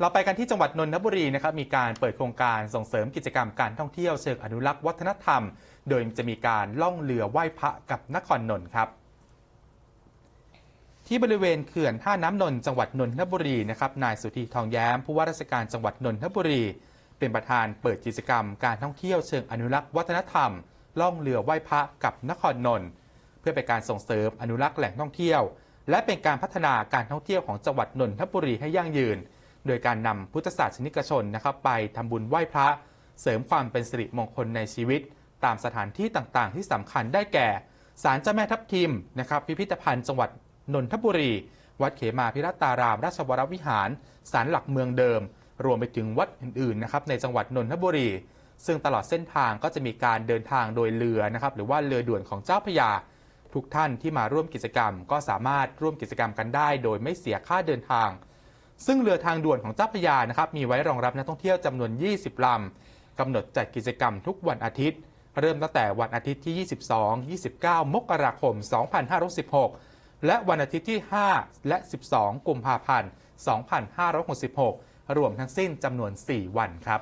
เราไปกันที่จังหวัดนนทบุรีนะครับมีการเปิดโครงการส่งเสริมกิจกรรมการท่องเที่ยวเชิงอนุรักษ์วัฒนธรรม โดยจะมีการล่องเรือไหว้พระกับนครนนท์ครับที่บริเวณเขื่อนท่าน้ำนนท์จังหวัดนนทบุรีนะครับนายสุธีทองแย้มผู้ว่าราชการจังหวัดนนทบุรี เป็นประธานเปิดกิจกรรมการท่องเที่ยวเชิงอนุรักษ์วัฒนธรรม ล่องเรือไหว้พระกับนครนนท์เพื่อเป็นการส่งเสริมอนุรักษ์แหล่งท่องเที่ยว และเป็นการพัฒนาการท่องเที่ยวของจังหวัดนนทบุรีให้ยั่งยืน โดยการนำพุทธศาสนิกชนนะครับไปทำบุญไหว้พระ เสริมความเป็นสิริมงคลในชีวิต ตามสถานที่ต่างๆ ที่สำคัญได้แก่ศาลเจ้าแม่ทับทิมนะครับพิพิธภัณฑ์จังหวัดนนทบุรี วัดเขมาพิรัตาราม ราชวรวิหารศาลหลักเมืองเดิม รวมไปถึงวัดอื่นๆนะครับในจังหวัดนนทบุรี ซึ่งตลอดเส้นทางก็จะมีการเดินทางโดยเรือนะครับหรือว่าเรือด่วนของเจ้าพยาทุกท่านที่มาร่วมกิจกรรม ก็สามารถร่วมกิจกรรมกันได้ โดยไม่เสียค่าเดินทาง ซึ่งเรือทางด่วนของเจ้าพระยานะครับมีไว้รองรับนักท่องเที่ยวจำนวน 20 ลำกำหนดจัดกิจกรรมทุกวันอาทิตย์ เริ่มตั้งแต่วันอาทิตย์ที่ 22 29 มกราคม 2516 และวันอาทิตย์ที่ 5 และ 12 กุมภาพันธ์ 2566 รวมทั้งสิ้นจำนวน 4 วันครับ